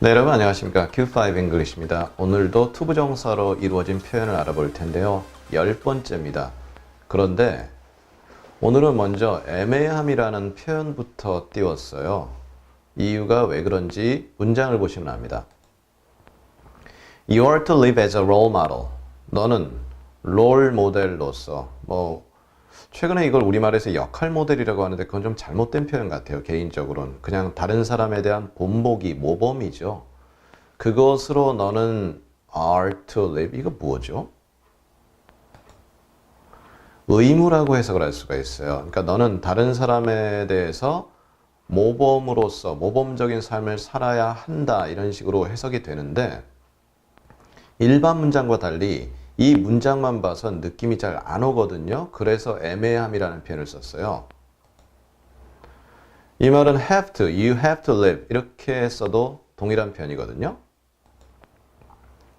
네, 여러분 안녕하십니까. Q5 English입니다. 오늘도 투부정사로 이루어진 표현을 알아볼 텐데요. 열 번째입니다. 그런데 오늘은 먼저 애매함이라는 표현부터 띄웠어요. 이유가 왜 그런지 문장을 보시면 압니다. You are to live as a role model. 너는 롤 모델로서 뭐 최근에 이걸 우리말에서 역할 모델이라고 하는데 그건 좀 잘못된 표현 같아요. 개인적으로는 그냥 다른 사람에 대한 본보기, 모범이죠. 그것으로 너는 are to live 이거 뭐죠? 의무라고 해석을 할 수가 있어요. 그러니까 너는 다른 사람에 대해서 모범으로서 모범적인 삶을 살아야 한다 이런 식으로 해석이 되는데 일반 문장과 달리 이 문장만 봐서 느낌이 잘 안 오거든요. 그래서 애매함이라는 표현을 썼어요. 이 말은 have to, you have to live 이렇게 써도 동일한 표현이거든요.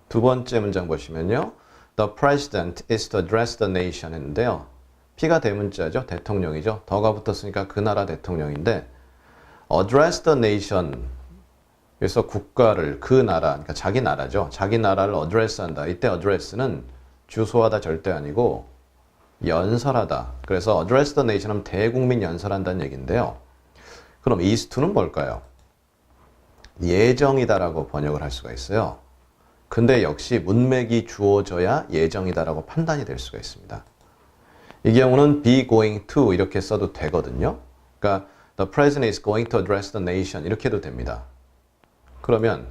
두 번째 문장 보시면요. The president is to address the nation 했는데요. P가 대문자죠. 대통령이죠. 더가 붙었으니까 그 나라 대통령인데 address the nation 그래서 국가를 그 나라, 그러니까 자기 나라죠. 자기 나라를 어드레스한다. 이때 어드레스는 주소하다 절대 아니고 연설하다. 그래서 address the nation 하면 대국민 연설한다는 얘기인데요. 그럼 is to는 뭘까요? 예정이다라고 번역을 할 수가 있어요. 근데 역시 문맥이 주어져야 예정이다라고 판단이 될 수가 있습니다. 이 경우는 be going to 이렇게 써도 되거든요. 그러니까 the president is going to address the nation 이렇게 해도 됩니다. 그러면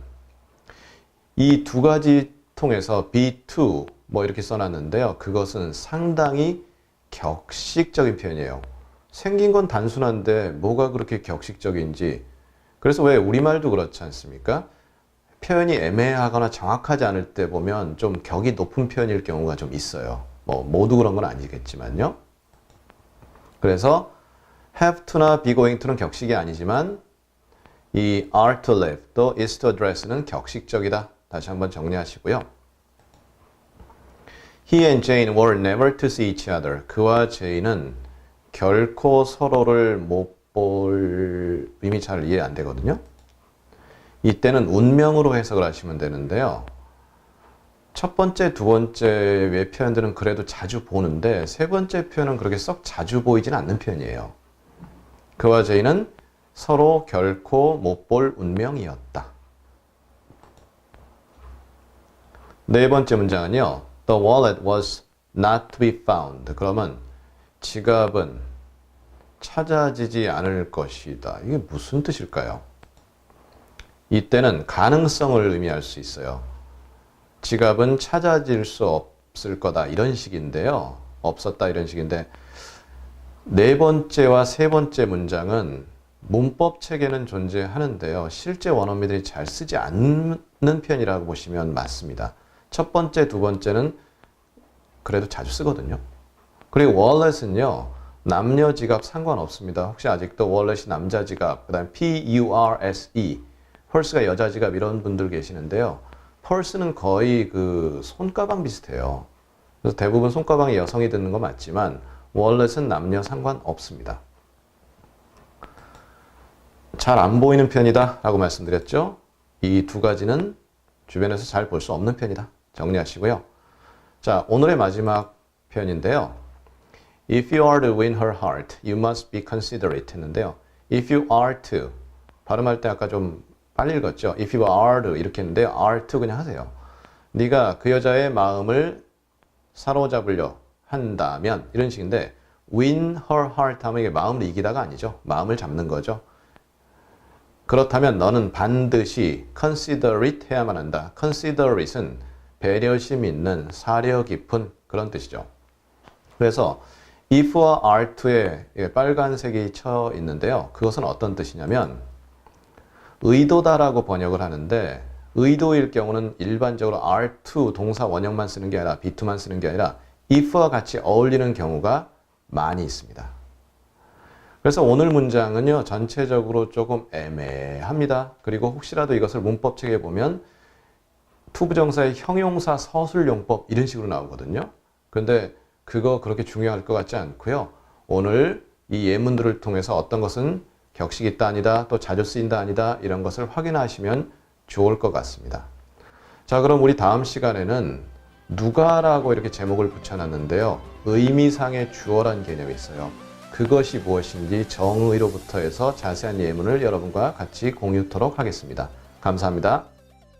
이 두 가지 통해서 be2 뭐 이렇게 써놨는데요. 그것은 상당히 격식적인 표현이에요. 생긴 건 단순한데 뭐가 그렇게 격식적인지 그래서 왜 우리말도 그렇지 않습니까? 표현이 애매하거나 정확하지 않을 때 보면 좀 격이 높은 표현일 경우가 좀 있어요. 뭐 모두 그런 건 아니겠지만요. 그래서 have to나 be going to는 격식이 아니지만 이 are to live 또 is to address는 격식적이다. 다시 한번 정리하시고요. He and Jane were never to see each other. 그와 제이는 결코 서로를 못볼 이미 잘 이해 안 되거든요. 이때는 운명으로 해석을 하시면 되는데요. 첫 번째, 두 번째 외 표현들은 그래도 자주 보는데 세 번째 표현은 그렇게 썩 자주 보이진 않는 표현이에요. 그와 제이는 서로 결코 못 볼 운명이었다. 네 번째 문장은요. The wallet was not to be found. 그러면 지갑은 찾아지지 않을 것이다. 이게 무슨 뜻일까요? 이때는 가능성을 의미할 수 있어요. 지갑은 찾아질 수 없을 거다. 이런 식인데요. 없었다. 이런 식인데 네 번째와 세 번째 문장은 문법 체계는 존재하는데요. 실제 원어민들이 잘 쓰지 않는 편이라고 보시면 맞습니다. 첫 번째, 두 번째는 그래도 자주 쓰거든요. 그리고 월렛은요. 남녀 지갑 상관없습니다. 혹시 아직도 월렛이 남자 지갑, 그 다음 P-U-R-S-E, 펄스가 여자 지갑 이런 분들 계시는데요. 펄스는 거의 그 손가방 비슷해요. 그래서 대부분 손가방이 여성이 듣는 거 맞지만 월렛은 남녀 상관없습니다. 잘 안 보이는 편이다 라고 말씀드렸죠. 이 두 가지는 주변에서 잘 볼 수 없는 편이다. 정리하시고요. 자, 오늘의 마지막 표현인데요. If you are to win her heart, you must be considerate 했는데요. If you are to 발음할 때 아까 좀 빨리 읽었죠. If you are to 이렇게 했는데요. are to 그냥 하세요. 네가 그 여자의 마음을 사로잡으려 한다면 이런 식인데 win her heart 하면 이게 마음을 이기다가 아니죠. 마음을 잡는 거죠. 그렇다면 너는 반드시 considerate 해야만 한다. considerate은 배려심 있는 사려 깊은 그런 뜻이죠. 그래서 if와 are to에 빨간색이 쳐 있는데요. 그것은 어떤 뜻이냐면 의도다라고 번역을 하는데 의도일 경우는 일반적으로 are 동사 원형만 쓰는 게 아니라 be to만 쓰는 게 아니라 if와 같이 어울리는 경우가 많이 있습니다. 그래서 오늘 문장은요, 전체적으로 조금 애매합니다. 그리고 혹시라도 이것을 문법 책에 보면 투부정사의 형용사 서술용법 이런 식으로 나오거든요. 그런데 그거 그렇게 중요할 것 같지 않고요. 오늘 이 예문들을 통해서 어떤 것은 격식 있다 아니다, 또 자주 쓰인다 아니다 이런 것을 확인하시면 좋을 것 같습니다. 자, 그럼 우리 다음 시간에는 누가라고 이렇게 제목을 붙여놨는데요. 의미상의 주어란 개념이 있어요. 그것이 무엇인지 정의로부터 해서 자세한 예문을 여러분과 같이 공유토록 하겠습니다. 감사합니다.